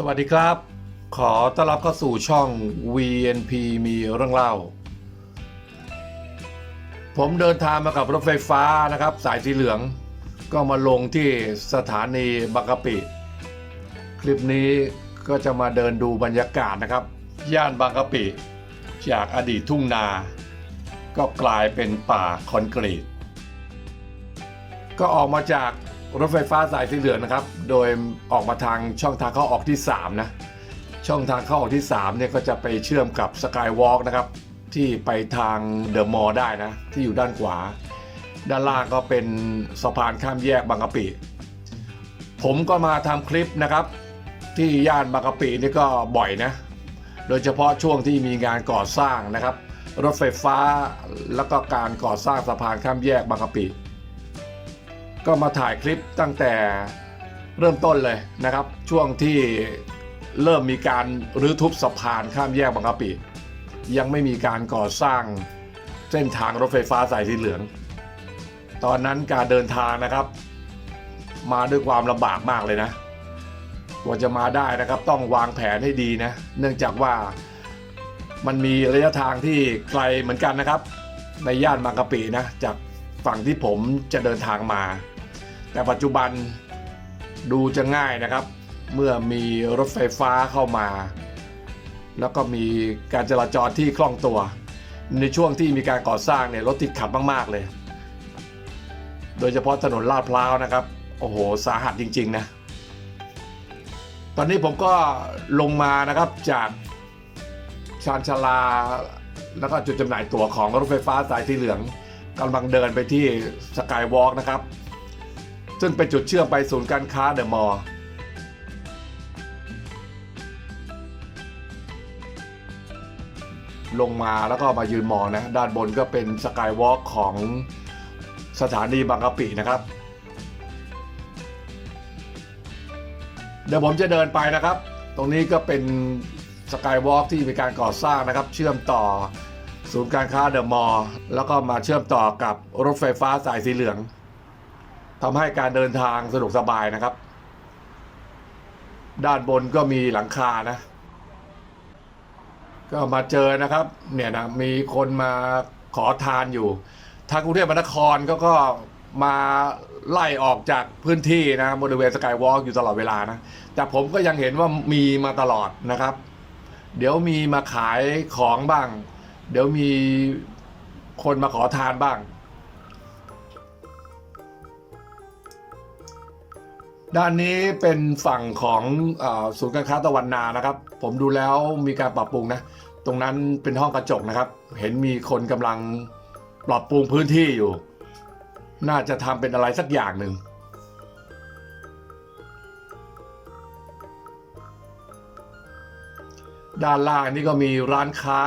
สวัสดีครับ ขอต้อนรับเข้าสู่ช่อง VNP มีเรื่องเล่า ผมเดินทางมากับรถไฟฟ้านะครับ สายสีเหลือง ก็มาลงที่สถานีบางกะปิ คลิปนี้ก็จะมาเดินดูบรรยากาศนะครับ ย่านบางกะปิ จากอดีตทุ่งนา ก็กลายเป็นป่าคอนกรีต ก็ออกมาจาก รถไฟฟ้าสายสีเหลืองนะครับ โดยออกมาทางช่องทางเข้าออกที่ 3 นะ ช่องทางเข้าออกที่3เนี่ยก็จะไปเชื่อมกับสกายวอล์กนะครับ ที่ไปทางเดอะมอลล์ได้นะ ที่อยู่ด้านขวา ด้านล่างก็เป็นสะพานข้ามแยกบางกะปิ ผมก็มาทำคลิปนะครับ ที่ย่านบางกะปินี่ก็บ่อยนะ โดยเฉพาะช่วงที่มีงานก่อสร้างนะครับ รถไฟฟ้าแล้วก็การก่อสร้างสะพานข้ามแยกบางกะปิ ก็มาถ่ายคลิปตั้งแต่เริ่มต้นเลยนะครับ ช่วงที่เริ่มมีการรื้อทุบสะพานข้ามแยกบางกะปิ ยังไม่มีการก่อสร้างเส้นทางรถไฟฟ้าสายสีเหลือง ตอนนั้นการเดินทางนะครับ มาด้วยความลำบากมากเลยนะกว่าจะมาได้นะครับต้องวางแผนให้ดีนะ เนื่องจากว่ามันมีระยะทางที่ไกลเหมือนกันนะครับ ในย่านบางกะปินะจาก ฝั่งที่ผมจะเดินทางมา แต่ปัจจุบันดูจะง่ายนะครับ เมื่อมีรถไฟฟ้าเข้ามา แล้วก็มีการจราจรที่คล่องตัว ในช่วงที่มีการก่อสร้างเนี่ยรถติดขัดมาก ๆ เลย โดยเฉพาะถนนลาดพร้าวนะครับ โอ้โห สาหัสจริง ๆ นะ ตอนนี้ผมก็ลงมานะครับจากชานชาลา แล้วก็จุดจำหน่ายตั๋วของรถไฟฟ้าสายสีเหลือง กำลังเดินไปที่สกายวอล์กนะครับ ซึ่งเป็นจุดเชื่อมไปศูนย์การค้าเดอะมอลล์ลงมาแล้วก็มายืนมองนะ ด้านบนก็เป็นสกายวอล์กของสถานีบางกะปินะครับ เดี๋ยวผมจะเดินไปนะครับ ตรงนี้ก็เป็นสกายวอล์กที่มีการก่อสร้างนะครับ เชื่อมต่อ ศูนย์การค้าเดอะมอลล์แล้วก็มาเชื่อมต่อกับรถไฟฟ้าสายสีเหลืองทำให้การเดินทางสะดวกสบายนะครับ ด้านบนก็มีหลังคานะ ก็มาเจอนะครับ เนี่ยนะมีคนมาขอทานอยู่ ทางกรุงเทพมหานครก็ก็มาไล่ออกจากพื้นที่นะบริเวณสกายวอล์กอยู่ตลอดเวลานะ แต่ผมก็ยังเห็นว่ามีมาตลอดนะครับ เดี๋ยวมีมาขายของบ้าง เดี๋ยวมีคนมาขอทานบ้าง ด้านนี้เป็นฝั่งของอศูนย์การค้าตะวันนานะครับ ผมดูแล้วมีการปรับปรุงนะ ตรงนั้นเป็นห้องกระจกนะครับ เห็นมีคนกำลังปรับปรุงพื้นที่อยู่ น่าจะทำเป็นอะไรสักอย่างหนึ่งด้านล่างนี่ก็มีร้านค้า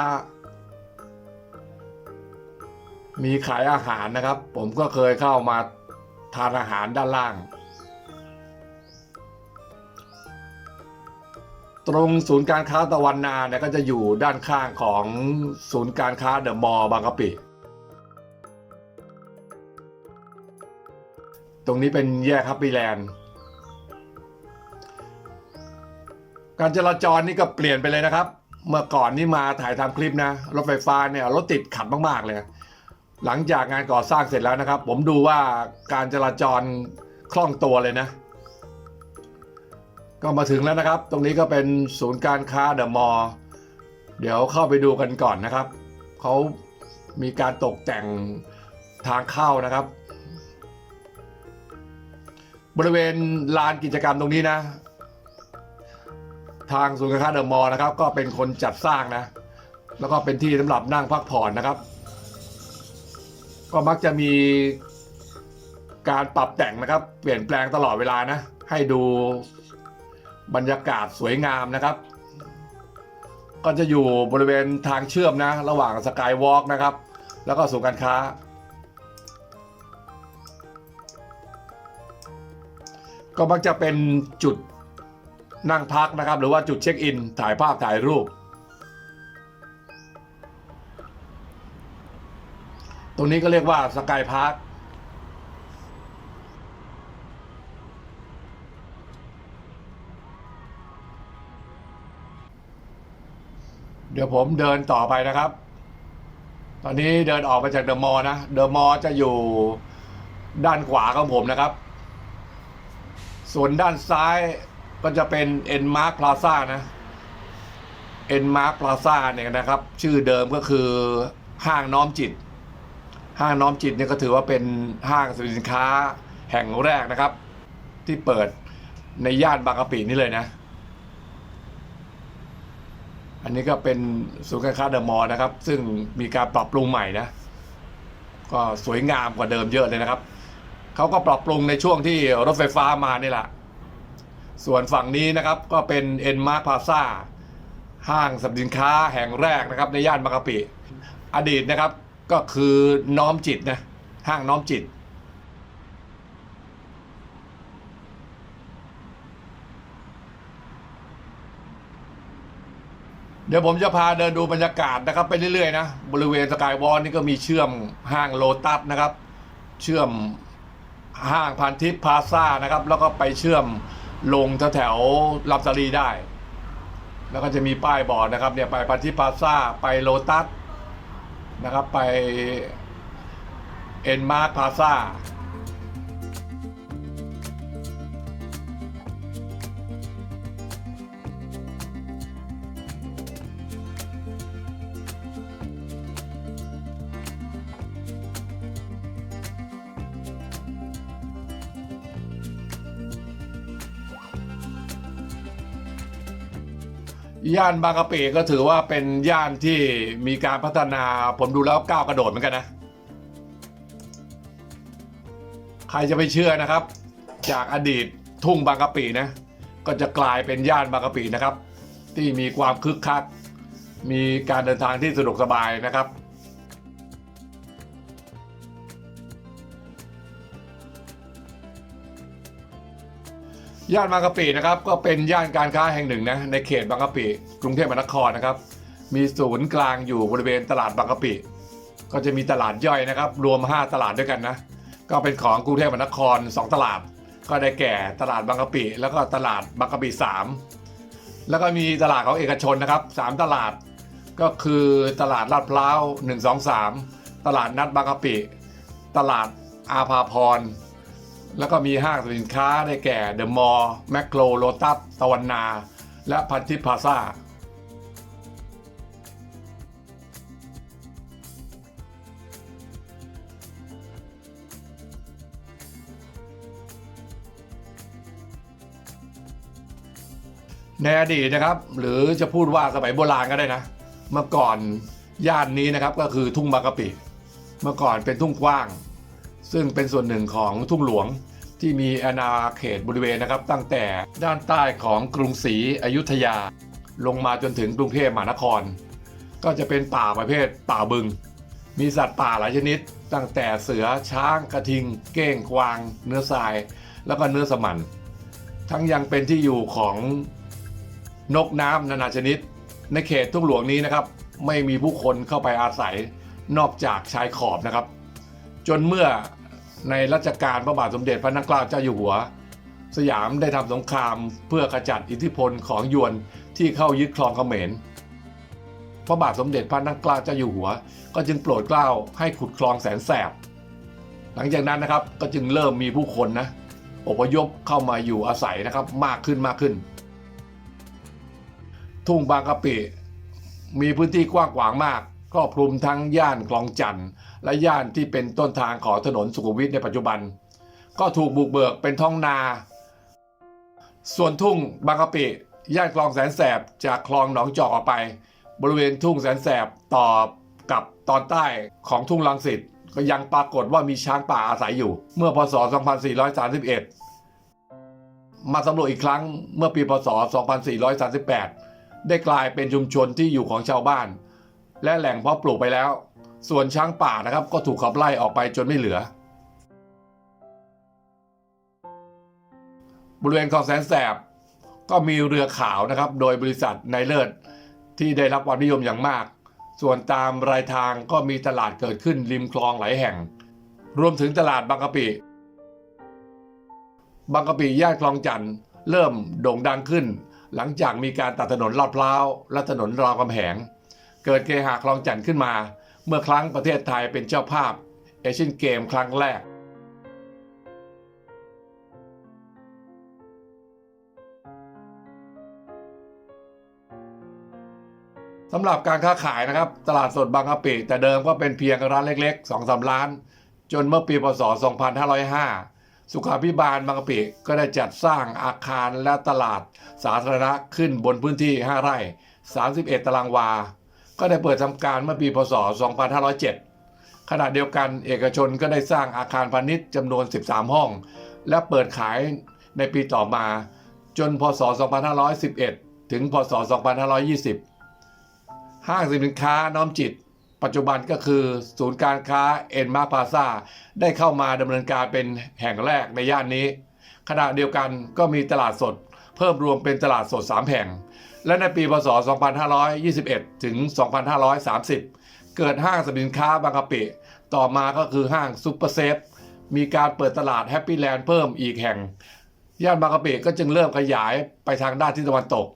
มีขายอาหารนะครับ ผมก็เคยเข้ามาทานอาหารด้านล่าง ตรงศูนย์การค้าตะวันนาเนี่ยก็จะอยู่ด้านข้างของศูนย์การค้าเดอะมอลล์บางกะปิ ตรงนี้เป็นแยกฮับปี้แลนด์การจราจรนี่ก็เปลี่ยนไปเลยนะครับ เมื่อก่อนนี่มาถ่ายทำคลิปนะ รถไฟฟ้าเนี่ยรถติดขัดมาก ๆ เลย หลังจากงานก่อสร้างเสร็จแล้วนะครับ ผมดูว่าการจราจรคล่องตัวเลยนะ ก็มาถึงแล้วนะครับ ตรงนี้ก็เป็นศูนย์การค้าเดอะมอลล์เดี๋ยวเข้าไปดูกันก่อนนะครับ เขามีการตกแต่งทางเข้านะครับ บริเวณลานกิจกรรมตรงนี้นะ ทางศูนย์การค้าเดอะมอลล์นะครับ ก็เป็นคนจัดสร้างนะ แล้วก็เป็นที่สำหรับนั่งพักผ่อนนะครับ ก็มักจะมีการปรับแต่งนะครับ เปลี่ยนแปลงตลอดเวลานะ ให้ดูบรรยากาศสวยงามนะครับ ก็จะอยู่บริเวณทางเชื่อมนะ ระหว่างสกายวอล์กนะครับ แล้วก็ศูนย์การค้า ก็มักจะเป็นจุดนั่งพักนะครับ หรือว่าจุดเช็คอิน ถ่ายภาพถ่ายรูป รงนี้ก็เรียกว่าสกายพาร์คเดี๋ยวผมเดินต่อไปนะครับ ตอนนี้เดินออกมาจากเดอะมอลล์นะ เดอะมอลล์จะอยู่ด้านขวาของผมนะครับ ส่วนด้านซ้ายก็จะเป็นเอ็นมาร์คพลาซ่านะเอ็นมาร์คพลาซ่าเนี่ยนะครับ ชื่อเดิมก็คือห้างน้อมจิต ห้างน้อมจิตเนี่ยก็ถือว่าเป็นห้างสินค้าแห่งแรกนะครับ ที่เปิดในย่านบางกะปินี่เลยนะ อันนี้ก็เป็นศูนย์การค้าเดอะมอลล์นะครับ ซึ่งมีการปรับปรุงใหม่นะ ก็สวยงามกว่าเดิมเยอะเลยนะครับเขาก็ปรับปรุงในช่วงที่รถไฟฟ้ามานี่แหละ ส่วนฝั่งนี้นะครับก็เป็นเอ็นมาร์คพาซาห้างสรรพสินค้าแห่งแรกนะครับ ในย่านบางกะปิ อดีตนะครับ ก็คือน้อมจิตนะ ห้างน้อมจิต เดี๋ยวผมจะพาเดินดูบรรยากาศนะครับ ไปเรื่อยๆนะ บริเวณสกายวอลนี่ก็มีเชื่อมห้างโลตัสนะครับ เชื่อมห้างพันทิพย์พาซ่านะครับ แล้วก็ไปเชื่อมลงแถวๆลำสาลีได้ แล้วก็จะมีป้ายบอกนะครับเนี่ยไปพันทิพย์พาซ่าไปโลตัส นะครับไปเอ็นมาร์คพาซ่า ย่านบางกะปิก็ถือว่าเป็นย่านที่มีการพัฒนาผมดูแล้วก้าวกระโดดเหมือนกันนะ ใครจะไปเชื่อนะครับ จากอดีตทุ่งบางกะปินะ ก็จะกลายเป็นย่านบางกะปินะครับ ที่มีความคึกคัก มีการเดินทางที่สะดวกสบายนะครับ ย่านบางกะปินะครับก็เป็นย่านการค้าแห่งหนึ่งนะในเขตบางกะปิกรุงเทพมหานครนะครับ มีศูนย์กลางอยู่บริเวณตลาดบางกะปิ ก็จะมีตลาดย่อยนะครับ รวม 5 ตลาดด้วยกันนะ ก็เป็นของกรุงเทพมหานคร 2 ตลาด ก็ได้แก่ตลาดบางกะปิ แล้วก็ตลาดบางกะปิ 3 แล้วก็มีตลาดของเอกชนนะครับ 3 ตลาดก็คือตลาดลาดพร้าว1 2 3 ตลาดนัดบางกะปิ ตลาดอาภาพร แล้วก็มีห้างสินค้าได้แก่เดอะมอลล์แมคโครโลตัสตะวันนา และพันทิพพาซ่าในอดีตนะครับ หรือจะพูดว่าสมัยโบราณก็ได้นะ เมื่อก่อนย่านนี้นะครับก็คือทุ่งบางกะปิ เมื่อก่อนเป็นทุ่งกว้าง ซึ่งเป็นส่วนหนึ่งของทุ่งหลวงที่มีอาณาเขตบริเวณนะครับ ตั้งแต่ด้านใต้ของกรุงศรีอยุธยา ลงมาจนถึงกรุงเทพมหานคร ก็จะเป็นป่าประเภทป่าบึง มีสัตว์ป่าหลายชนิด ตั้งแต่เสือช้างกระทิง เก้งกวาง เนื้อทราย แล้วก็เนื้อสมัน ทั้งยังเป็นที่อยู่ของนกน้ำนานาชนิด ในเขตทุ่งหลวงนี้นะครับ ไม่มีผู้คนเข้าไปอาศัยนอกจากชายขอบนะครับ จนเมื่อ ในรัชกาลพระบาทสมเด็จพระนั่งเกล้าเจ้าอยู่หัว สยามได้ทำสงครามเพื่อขจัดอิทธิพลของยวนที่เข้ายึดครองเขมร พระบาทสมเด็จพระนั่งเกล้าเจ้าอยู่หัว ก็จึงโปรดเกล้าให้ขุดคลองแสนแสบ หลังจากนั้นนะครับก็จึงเริ่มมีผู้คนนะอพยพเข้ามาอยู่อาศัยนะครับมากขึ้นมากขึ้น ทุ่งบางกะปิมีพื้นที่กว้างขวางมาก ครอบคลุมทั้งย่านคลองจันทน์และย่านที่เป็นต้นทางของถนนสุขุมวิทในปัจจุบัน ก็ถูกบุกเบิกเป็นท้องนา ส่วนทุ่งบางกะปิย่านคลองแสนแสบจากคลองหนองจอกออกไป บริเวณทุ่งแสนแสบต่อกับตอนใต้ของทุ่งลังสิตก็ยังปรากฏว่ามีช้างป่าอาศัยอยู่ เมื่อพศ 2431 มาสำรวจอีกครั้งเมื่อปีพศ 2438 ได้กลายเป็นชุมชนที่อยู่ของชาวบ้าน และแหล่งเพาะปลูกไปแล้ว ส่วนช้างป่านะครับ ก็ถูกขับไล่ออกไปจนไม่เหลือ บริเวณคลองแสนแสบ ก็มีเรือขาวนะครับ โดยบริษัทในเลิศที่ได้รับความนิยมอย่างมาก ส่วนตามรายทางก็มีตลาดเกิดขึ้นริมคลองหลายแห่ง รวมถึงตลาดบางกะปิ บางกะปิย่านคลองจันทน์เริ่มโด่งดังขึ้น หลังจากมีการตัดถนนลาดพร้าวและถนนรามคำแหง เกิดเกหาคลองจันทร์ขึ้นมา เมื่อครั้งประเทศไทยเป็นเจ้าภาพเอเชียนเกมครั้งแรก สำหรับการค้าขายนะครับ ตลาดสดบางกะปิแต่เดิมก็เป็นเพียงร้านเล็กๆ2-3สร้าน จนเมื่อปีพศ 2505 สุขาพิบาลบางกะปิก็ได้จัดสร้างอาคารและตลาดสาธารณะขึ้นบนพื้นที่ 5 ไร่ 31 ตารางวา ก็ได้เปิดทำการเมื่อปีพศ 2507 ขณะเดียวกันเอกชนก็ได้สร้างอาคารพาณิชย์จำนวน 13 ห้อง และเปิดขายในปีต่อมา จนพศ 2511 ถึงพศ 2520 ห้างสินค้าน้อมจิต ปัจจุบันก็คือศูนย์การค้าเอ็นมาพาซาได้เข้ามาดำเนินการเป็นแห่งแรกในย่านนี้ ขณะเดียวกันก็มีตลาดสด เพิ่มรวมเป็นตลาดสด 3 แห่ง และในปีพศ 2521 ถึง 2530 เกิดห้างสรรพสินค้าบางกะปิ ต่อมาก็คือห้างซุปเปอร์เซฟ มีการเปิดตลาดแฮปปี้แลนด์เพิ่มอีกแห่ง ย่านบางกะปิก็จึงเริ่มขยายไปทางด้านทิศตะวันตก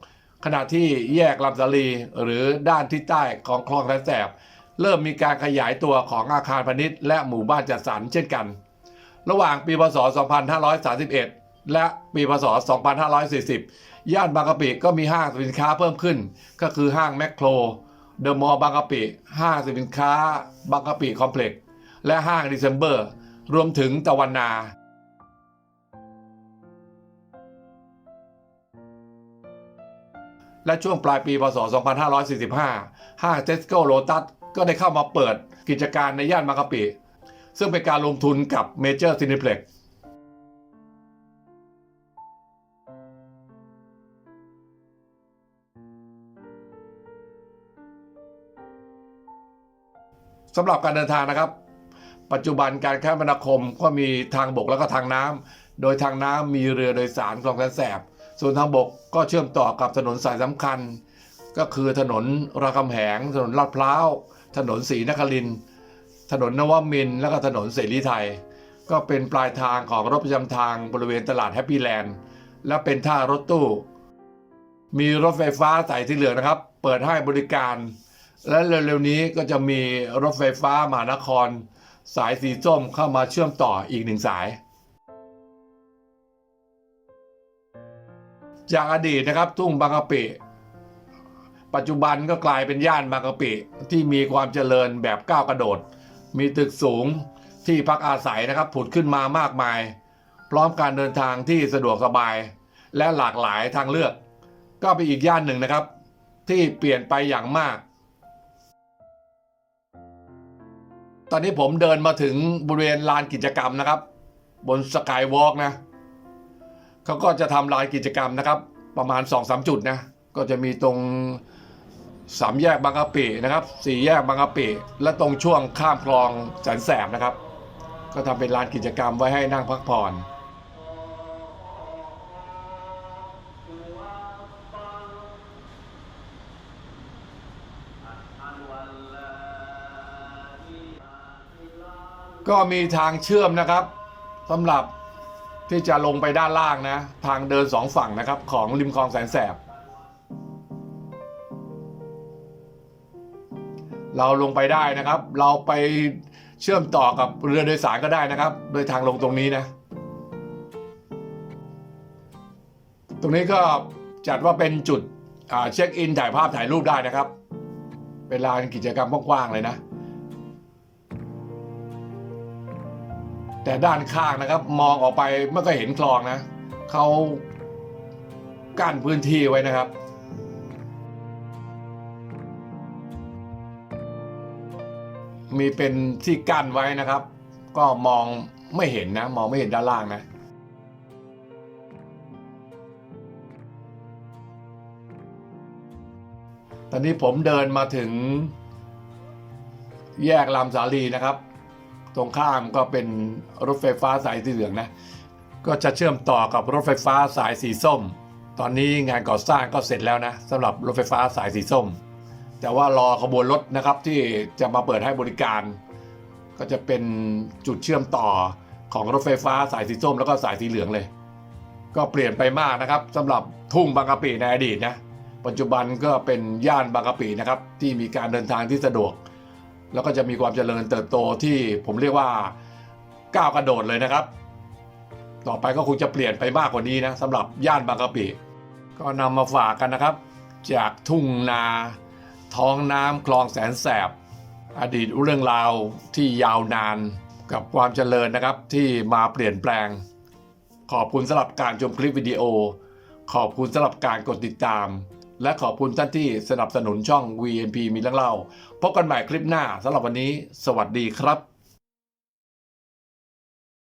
ขณะที่แยกลำสาลีหรือด้านทิศใต้ของคลองแสนแสบ เริ่มมีการขยายตัวของอาคารพาณิชย์และหมู่บ้านจัดสรรเช่นกัน ระหว่างปีพศ 2531 และปีพศ 2540 ย่านบางกะปิก็มีห้างสินค้าเพิ่มขึ้น ก็คือห้างแมคโครเดอะมอลล์บางกะปิ ห้างสินค้า บางกะปิคอมเพล็กซ์และห้างดิเซมเบอร์ รวมถึงตะวันนาและช่วงปลายปีพศ 2545 ห้างเทสโก้โ t ตัสก็ได้เข้ามาเปิดกิจการในย่านบางกะปิ ซึ่งเป็นการลงทุนกับเมเจอร์ซินิเพล็ก สำหรับการเดินทางนะครับ ปัจจุบันการคมนาคมก็มีทางบกแล้วก็ทางน้ำโดยทางน้ำมีเรือโดยสารคลองแสนแสบ ส่วนทางบกก็เชื่อมต่อกับถนนสายสำคัญ ก็คือถนนรามคำแหง ถนนลาดพร้าวถนนศรีนครินถนนนวมินแล้วก็ถนนเสรีไทย ก็เป็นปลายทางของรถประจำทางบริเวณตลาดแฮปปี้แลนด์และเป็นท่ารถตู้ มีรถไฟฟ้าสายสีเหลืองนะครับ เปิดให้บริการ และเร็วๆนี้ก็จะมีรถไฟฟ้ามหานคร สายสีส้มเข้ามาเชื่อมต่ออีกหนึ่งสาย จากอดีตนะครับทุ่งบางกะปิปัจจุบันก็กลายเป็นย่านบางกะปิที่มีความเจริญแบบก้าวกระโดด มีตึกสูงที่พักอาศัยนะครับผุดขึ้นมามากมาย พร้อมการเดินทางที่สะดวกสบาย และหลากหลายทางเลือก ก็เป็นอีกย่านหนึ่งนะครับ ที่เปลี่ยนไปอย่างมาก ตอนนี้ผมเดินมาถึงบริเวณลานกิจกรรมนะครับ บนสกายวอล์กนะเขาก็จะทำลานกิจกรรมนะครับ ประมาณ2อสจุดนะ ก็จะมีตรงสามแยกบางกะปินะครับสี่แยกบางกะปิและตรงช่วงข้ามคลองแสนแสบนะครับ ก็ทำเป็นลานกิจกรรมไว้ให้นั่งพักผ่อน ก็มีทางเชื่อมนะครับสำหรับที่จะลงไปด้านล่างนะ ทางเดินสองฝั่งนะครับ ของริมคลองแสนแสบ เราลงไปได้นะครับ เราไปเชื่อมต่อกับเรือโดยสารก็ได้นะครับ โดยทางลงตรงนี้นะ ตรงนี้ก็จัดว่าเป็นจุดเช็คอินถ่ายภาพถ่ายรูปได้นะครับ เป็นลานกิจกรรมกว้างๆเลยนะ แต่ด้านข้างนะครับ มองออกไปไม่ก็เห็นคลองนะเขากั้นพื้นที่ไว้นะครับมีเป็นที่กั้นไว้นะครับ ก็มองไม่เห็นนะ มองไม่เห็นด้านล่างนะ ตอนนี้ผมเดินมาถึงแยกลำสาลีนะครับ ตรงข้ามก็เป็นรถไฟฟ้าสายสีเหลืองนะ ก็จะเชื่อมต่อกับรถไฟฟ้าสายสีส้ม ตอนนี้งานก่อสร้างก็เสร็จแล้วนะสำหรับรถไฟฟ้าสายสีส้ม แต่ว่ารอขบวนรถนะครับที่จะมาเปิดให้บริการ ก็จะเป็นจุดเชื่อมต่อของรถไฟฟ้าสายสีส้มแล้วก็สายสีเหลืองเลย ก็เปลี่ยนไปมากนะครับสำหรับทุ่งบางกะปิในอดีตนะปัจจุบันก็เป็นย่านบางกะปินะครับที่มีการเดินทางที่สะดวก แล้วก็จะมีความเจริญเติบโตที่ผมเรียกว่าก้าวกระโดดเลยนะครับ ต่อไปก็คงจะเปลี่ยนไปมากกว่านี้นะสำหรับย่านบางกะปิ ก็นำมาฝากกันนะครับ จากทุ่งนา ท้องน้ำคลองแสนแสบ อดีตเรื่องราวที่ยาวนานกับความเจริญนะครับที่มาเปลี่ยนแปลง ขอบคุณสำหรับการชมคลิปวิดีโอ ขอบคุณสำหรับการกดติดตาม และขอบคุณท่านที่สนับสนุนช่อง VNP มีเรื่องเล่า พบกันใหม่คลิปหน้าสำหรับวันนี้ สวัสดีครับ